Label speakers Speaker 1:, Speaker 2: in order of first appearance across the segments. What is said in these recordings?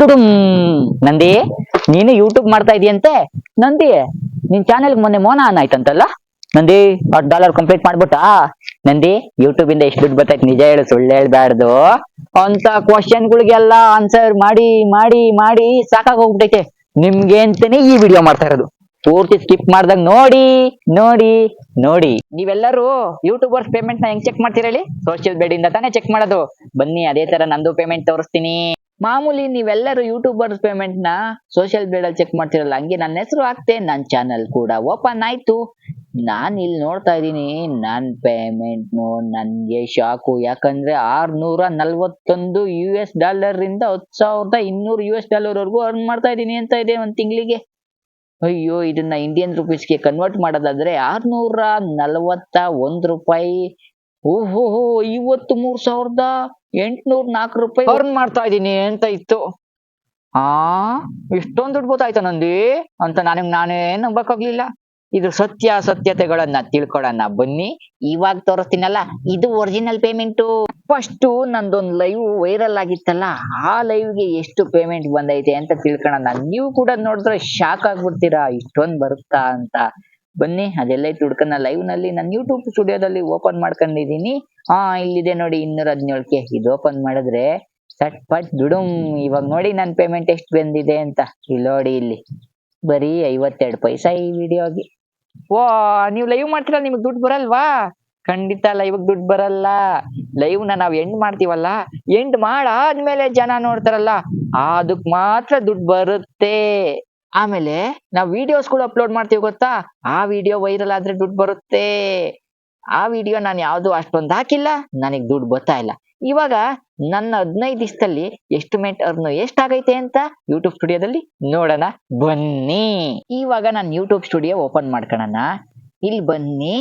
Speaker 1: ಡುಡುಮ್ ನಂದಿ, ನೀನು ಯೂಟ್ಯೂಬ್ ಮಾಡ್ತಾ ಇದೀಯಂತೆ? ನಂದಿ, ನಿನ್ ಚಾನೆಲ್ ಮೊನ್ನೆ ಮೋನ ಆನ್ ಆಯ್ತಂತಲ್ಲ? ನಂದಿ ಹತ್ತು ಡಾಲರ್ ಕಂಪ್ಲೀಟ್ ಮಾಡ್ಬಿಟ್ಟಾ? ನಂದಿ ಯೂಟ್ಯೂಬ್ ಇಂದ ಎಷ್ಟು ದುಡ್ಡು ಬರ್ತೈತೆ ನಿಜ ಹೇಳು, ಸುಳ್ಳು ಹೇಳ್ಬಾರ್ದು ಅಂತ ಕ್ವಶನ್ ಗಳಿಗೆಲ್ಲ ಆನ್ಸರ್ ಮಾಡಿ ಮಾಡಿ ಮಾಡಿ ಸಾಕಾಗ್ ಹೋಗ್ಬಿಟ್ಟೈತೆ. ನಿಮ್ಗೆ ಅಂತಾನೆ ಈ ವಿಡಿಯೋ ಮಾಡ್ತಾ ಇರೋದು. ಪೂರ್ತಿ ಸ್ಕಿಪ್ ಮಾಡ್ದಾಗ ನೋಡಿ ನೋಡಿ ನೋಡಿ. ನೀವೆಲ್ಲರೂ ಯೂಟ್ಯೂಬರ್ಸ್ ಪೇಮೆಂಟ್ನ ಹೆಂಗ್ ಚೆಕ್ ಮಾಡ್ತೀರಲ್ಲಿ ಸೋಷಿಯಲ್ ಬೇಡಿಂದ ತಾನೇ ಚೆಕ್ ಮಾಡೋದು. ಬನ್ನಿ, ಅದೇ ತರ ನಂದು ಪೇಮೆಂಟ್ ತೋರಿಸ್ತೀನಿ. ಮಾಮೂಲಿ ನೀವೆಲ್ಲರೂ ಯೂಟ್ಯೂಬರ್ಸ್ ಪೇಮೆಂಟ್ನ ಸೋಷಿಯಲ್ ಮೀಡಿಯಾ ಚೆಕ್ ಮಾಡ್ತಿರಲ್ಲ, ಹಂಗೆ ನನ್ನ ಹೆಸರು ಹಾಕ್ತೆ ನನ್ನ ಚಾನಲ್ ಕೂಡ. ಓಪನ್ ಆಯ್ತು. ನಾನು ಇಲ್ಲಿ ನೋಡ್ತಾ ಇದ್ದೀನಿ ನನ್ನ ಪೇಮೆಂಟ್ ನನಗೆ ಶಾಕು. ಯಾಕಂದ್ರೆ ಆರ್ನೂರ ನಲ್ವತ್ತೊಂದು ಯು ಎಸ್ ಡಾಲರ್ ಇಂದ ಹತ್ತು ಸಾವಿರದ ಇನ್ನೂರು ಯು ಎಸ್ ಡಾಲರ್ ವರೆಗೂ ಅರ್ನ್ ಮಾಡ್ತಾ ಇದ್ದೀನಿ ಅಂತ ಇದೆ ಒಂದು ತಿಂಗಳಿಗೆ. ಅಯ್ಯೋ, ಇದನ್ನ ಇಂಡಿಯನ್ ರುಪೀಸ್ಗೆ ಕನ್ವರ್ಟ್ ಮಾಡೋದಾದ್ರೆ ಆರ್ನೂರ ನಲವತ್ತ ಒಂದು ರೂಪಾಯಿ ಓಹೋ ಇವತ್ತು ಮೂರ್ ಸಾವಿರದ ಎಂಟ್ನೂರ್ ನಾಲ್ಕು ರೂಪಾಯಿ. ಅರ್ನ್ ಮಾಡ್ತಾ ಇದ್ದೀನಿ ಅಂತ ಇತ್ತು. ಆ, ಇಷ್ಟೊಂದು ದುಡ್ಡು ಗೊತ್ತಾಯ್ತಾ ನಂದಿ? ಅಂತ ನನಗ್ ನಾನೇ ನಂಬಕ್ಕಾಗ್ಲಿಲ್ಲ. ಇದು ಸತ್ಯಾಸತ್ಯತೆಗಳನ್ನ ತಿಳ್ಕೊಳ್ಳೋಣ ಬನ್ನಿ. ಇವಾಗ ತೋರಿಸ್ತೀನಲ್ಲ, ಇದು ಒರಿಜಿನಲ್ ಪೇಮೆಂಟು ಫಸ್ಟ್ ನಂದೊಂದು ಲೈವ್ ವೈರಲ್ ಆಗಿತ್ತಲ್ಲ, ಆ ಲೈವ್ಗೆ ಎಷ್ಟು ಪೇಮೆಂಟ್ ಬಂದೈತೆ ಅಂತ ತಿಳ್ಕೊಳ್ಳೋಣ ನೀವು ಕೂಡ ನೋಡಿದ್ರೆ ಶಾಕ್ ಆಗ್ಬಿಡ್ತೀರಾ, ಇಷ್ಟೊಂದ್ ಬರುತ್ತಾ ಅಂತ. ಬನ್ನಿ, ಅದೆಲ್ಲ ಇತ್ತು ಹುಡ್ಕನ ಲೈವ್ನಲ್ಲಿ ನನ್ನ ಯೂಟ್ಯೂಬ್ ಸ್ಟುಡಿಯೋದಲ್ಲಿ ಓಪನ್ ಮಾಡ್ಕೊಂಡಿದ್ದೀನಿ. ಹಾ ಇಲ್ಲಿದೆ ನೋಡಿ ಇನ್ನೂರ ಹದಿನೇಳಕ್ಕೆ. ಇದು ಓಪನ್ ಮಾಡಿದ್ರೆ ಸಟ್ ಪಟ್ ದುಡುಮ್ ಇವಾಗ ನೋಡಿ ನನ್ನ ಪೇಮೆಂಟ್ ಎಷ್ಟು ಬಂದಿದೆ ಅಂತ. ಇಲ್ಲಿ ನೋಡಿ ಇಲ್ಲಿ. ಬರೀ ಐವತ್ತೆರಡು ಪೈಸಾ ಈ ವಿಡಿಯೋಗೆ ಓ, ನೀವು ಲೈವ್ ಮಾಡ್ತೀರಾ? ನಿಮ್ಗೆ ದುಡ್ಡು ಬರಲ್ವಾ? ಖಂಡಿತ ಲೈವ್ ದುಡ್ಡು ಬರಲ್ಲ. ಲೈವ್ನ ನಾವ್ ಎಂಡ್ ಮಾಡ್ತೀವಲ್ಲ. ಎಂಡ್ ಮಾಡಾದ್ಮೇಲೆ ಜನ ನೋಡ್ತಾರಲ್ಲ. ಅದಕ್ ಮಾತ್ರ ದುಡ್ಡು ಬರುತ್ತೆ. ಆಮೇಲೆ ನಾವ್ ವಿಡಿಯೋಸ್ ಕೂಡ ಅಪ್ಲೋಡ್ ಮಾಡ್ತೀವಿ ಗೊತ್ತಾ? ಆ ವಿಡಿಯೋ ವೈರಲ್ ಆದ್ರೆ ದುಡ್ಡು ಬರುತ್ತೆ. ಆ ವಿಡಿಯೋ ನಾನು ಯಾವ್ದು ಅಷ್ಟೊಂದು ಹಾಕಿಲ್ಲ, ನನಗ್ ದುಡ್ಡು ಬರ್ತಾ ಇಲ್ಲ. ಇವಾಗ ನನ್ನ ಹದಿನೈದು ದಿವಸದಲ್ಲಿ ಎಸ್ಟಿಮೇಟ್ ಅರ್ನ್ ಎಷ್ಟಾಗೈತೆ ಅಂತ ಯೂಟ್ಯೂಬ್ ಸ್ಟುಡಿಯೋದಲ್ಲಿ ನೋಡೋಣ. ಬನ್ನಿ. ಇವಾಗ ನಾನು ಯೂಟ್ಯೂಬ್ ಸ್ಟುಡಿಯೋ ಓಪನ್ ಮಾಡ್ಕೊಳ್ಳೋಣ ಇಲ್ಲಿ ಬನ್ನಿ.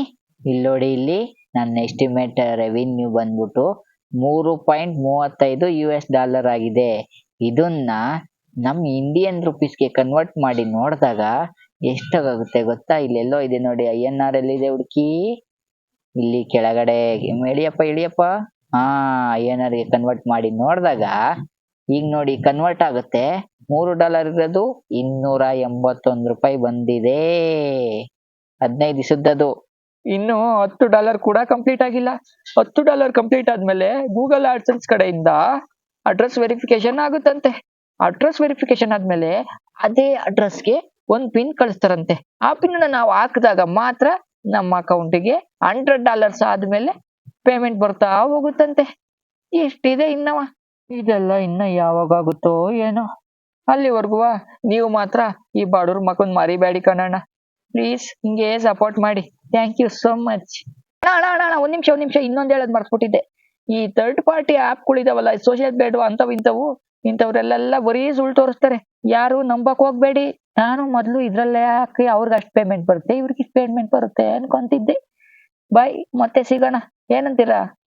Speaker 1: ಇಲ್ಲಿ ನೋಡಿ, ಇಲ್ಲಿ ನನ್ನ ಎಸ್ಟಿಮೇಟ್ ರೆವಿನ್ಯೂ ಬಂದ್ಬಿಟ್ಟು ಮೂರು ಪಾಯಿಂಟ್ ಮೂವತ್ತೈದು ಯು ಎಸ್ ಡಾಲರ್ ಆಗಿದೆ. ಇದನ್ನ ನಮ್ ಇಂಡಿಯನ್ ರುಪೀಸ್ಗೆ ಕನ್ವರ್ಟ್ ಮಾಡಿ ನೋಡಿದಾಗ ಎಷ್ಟಾಗುತ್ತೆ ಗೊತ್ತಾ? ಇಲ್ಲೆಲ್ಲೋ ಇದೆ ನೋಡಿ ಐ ಎನ್ ಆರ್ ಎಲ್ಲಿದೆ ಹುಡುಕಿ. ಇಲ್ಲಿ ಕೆಳಗಡೆ ಇಳಿಯಪ್ಪ ಇಳಿಯಪ್ಪ. ಹಾ ಐ ಎನ್ ಆರ್ಗೆ ಕನ್ವರ್ಟ್ ಮಾಡಿ ನೋಡಿದಾಗ ಈಗ ನೋಡಿ ಕನ್ವರ್ಟ್ ಆಗುತ್ತೆ. ಮೂರು ಡಾಲರ್ ಇರೋದು ಇನ್ನೂರ ಎಂಬತ್ತೊಂದು ರೂಪಾಯಿ ಬಂದಿದೆ. ಹದಿನೈದು ದಿವಸದ್ದು ಇನ್ನು ಹತ್ತು ಡಾಲರ್ ಕೂಡ ಕಂಪ್ಲೀಟ್ ಆಗಿಲ್ಲ. ಹತ್ತು ಡಾಲರ್ ಕಂಪ್ಲೀಟ್ ಆದ್ಮೇಲೆ ಗೂಗಲ್ ಆಡ್ಸನ್ಸ್ ಕಡೆಯಿಂದ ಅಡ್ರೆಸ್ ವೆರಿಫಿಕೇಶನ್ ಆಗುತ್ತಂತೆ. ಅಡ್ರೆಸ್ ವೆರಿಫಿಕೇಶನ್ ಆದ್ಮೇಲೆ ಅದೇ ಅಡ್ರೆಸ್ಗೆ ಒಂದ್ ಪಿನ್ ಕಳಿಸ್ತಾರಂತೆ. ಆ ಪಿನ್ ನಾವು ಹಾಕಿದಾಗ ಮಾತ್ರ ನಮ್ಮ ಅಕೌಂಟಿಗೆ ಹಂಡ್ರೆಡ್ ಡಾಲರ್ಸ್ ಆದ್ಮೇಲೆ ಪೇಮೆಂಟ್ ಬರ್ತಾ ಹೋಗುತ್ತಂತೆ. ಎಷ್ಟಿದೆ ಇನ್ನವ? ಇದೆಲ್ಲ ಇನ್ನ ಯಾವಾಗ ಆಗುತ್ತೋ ಏನೋ. ಅಲ್ಲಿವರೆಗೂ ನೀವು ಮಾತ್ರ ಈ ಬಾಡೂರ್ ಮಕ್ಕಳನ್ನ ಮರಿಬೇಡಿ ಕಣಣ್ಣ. ಪ್ಲೀಸ್ ಹಿಂಗೆ ಸಪೋರ್ಟ್ ಮಾಡಿ. ಥ್ಯಾಂಕ್ ಯು ಸೋ ಮಚ್ ಅಣ್ಣ ಅಣ್ಣ ಅಣ್ಣ, ಒಂದ್ ನಿಮಿಷ ಒಂದ್ ನಿಮಿಷ ಇನ್ನೊಂದ್ ಹೇಳೋದ್ ಮರ್ತ್ಬಿಟ್ಟಿದ್ದೆ ಈ ಥರ್ಡ್ ಪಾರ್ಟಿ ಆಪ್ಗಳಿದಾವಲ್ಲ ಸೋಷಿಯಲ್ ಬೇಡವಾ ಅಂತವು, ಇಂಥವು ಇಂಥವ್ರೆಲ್ಲ ಬರೀ ಸುಳ್ಳು ತೋರಿಸ್ತಾರೆ. ಯಾರು ನಂಬಕ್ ಹೋಗ್ಬೇಡಿ. ನಾನು ಮೊದ್ಲು ಇದ್ರಲ್ಲೇ ಹಾಕಿ ಅವ್ರಿಗೆ ಅಷ್ಟು ಪೇಮೆಂಟ್ ಬರುತ್ತೆ, ಇವ್ರಿಗೆ ಇಷ್ಟು ಪೇಮೆಂಟ್ ಬರುತ್ತೆ ಅನ್ಕೊಂತಿದ್ದೆ. ಬಾಯ್ ಮತ್ತೆ ಸಿಗೋಣ. ಏನಂತೀರಾ?